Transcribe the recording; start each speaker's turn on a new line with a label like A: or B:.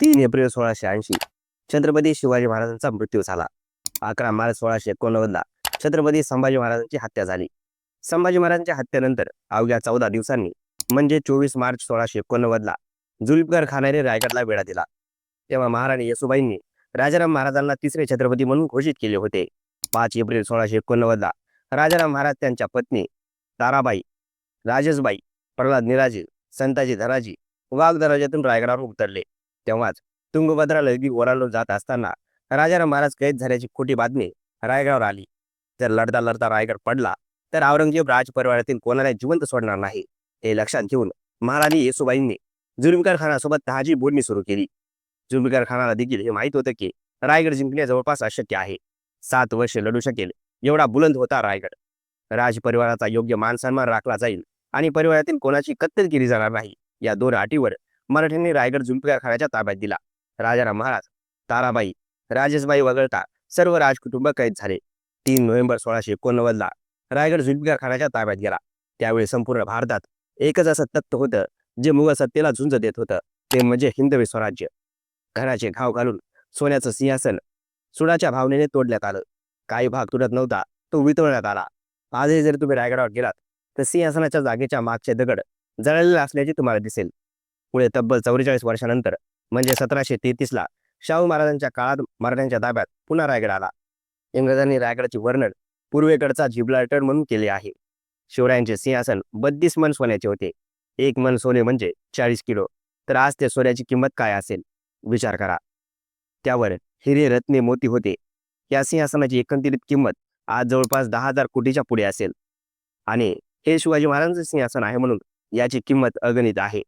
A: तीन एप्रिल सोळाशे ऐंशी. छत्रपती शिवाजी महाराजांचा मृत्यू झाला. अकरा मार्च सोळाशे एकोणनव्वदला छत्रपती संभाजी महाराजांची हत्या झाली. संभाजी महाराजांच्या हत्येनंतर अवघ्या चौदा दिवसांनी म्हणजे चोवीस मार्च सोळाशे एकोणनव्वदला जुल्फकार खानाने रायगडला वेढा दिला. तेव्हा महाराणी येसुबाईंनी राजाराम महाराजांना तिसरे छत्रपती म्हणून घोषित केले होते. पाच एप्रिल सोळाशे एकोणनव्वदला राजाराम महाराज त्यांच्या पत्नी ताराबाई राजेशबाई प्रल्हाद निराजी संताजी धनाजी वाघ दराजातून रायगडावर उतरले. तेव्हाच तुंगभद्रा नदी ओलांडून जात असताना राजाराम महाराज कैद झाल्याची खोटी बातमी रायगडावर आली. जर लढता लढता रायगड पडला तर औरंगजेब राजपरिवारातील कोणाला जिवंत सोडणार नाही. हे लक्षात घेऊन महाराणी येसुबाईंनी जुल्फकार खानासोबत तहाजी बोलणी सुरू केली. जुल्फकार खानाला देखील हे माहीत होतं की रायगड जिंकणे जवळपास अशक्य आहे. सात वर्षे लढू शकेल एवढा बुलंद होता रायगड. राजपरिवाराचा योग्य मान सन्मान राखला जाईल आणि परिवारातील कोणाची कत्तल केली जाणार नाही या दोन अटीवर मराठ्यांनी रायगड जुल्फकार खाण्याच्या ताब्यात दिला. राजाराम महाराज ताराबाई राजेशबाई वगळता सर्व राजकुटुंब कैद झाले. तीन नोव्हेंबर सोळाशे एकोणनव्वदला रायगड जुल्फकार खानाच्या ताब्यात गेला. त्यावेळी संपूर्ण भारतात एकच असं तत्त्व होतं जे मुघल सत्तेला झुंज देत होतं. ते म्हणजे हिंदवी स्वराज्य. घराचे घाव घालून सोन्याचं सिंहासन सुडाच्या भावनेने तोडण्यात आलं. काही भाग तुटत नव्हता तो वितळण्यात आला. आजही जर तुम्ही रायगडावर गेलात तर सिंहासनाच्या जागेच्या मागचे दगड जळलेले असल्याचे तुम्हाला दिसेल. पुढे तब्बल चौवेचाळीस वर्षानंतर म्हणजे सतराशे तेहतीसला शाहू महाराजांच्या काळात मराठ्यांच्या ताब्यात पुन्हा रायगड आला. इंग्रजांनी रायगडाचे वर्णन पूर्वेकडचा जिब्लाटर म्हणून केले आहे. शिवरायांचे सिंहासन बत्तीस मन सोन्याचे होते. एक मन सोने म्हणजे चाळीस किलो. तर आज त्या सोन्याची किंमत काय असेल? विचार करा. त्यावर हिरे रत्ने मोती होते. या सिंहासनाची एकंदरीत किंमत आज जवळपास दहा हजार कोटीच्या पुढे असेल. आणि हे शिवाजी महाराजांचे सिंहासन आहे म्हणून याची किंमत अगणित आहे.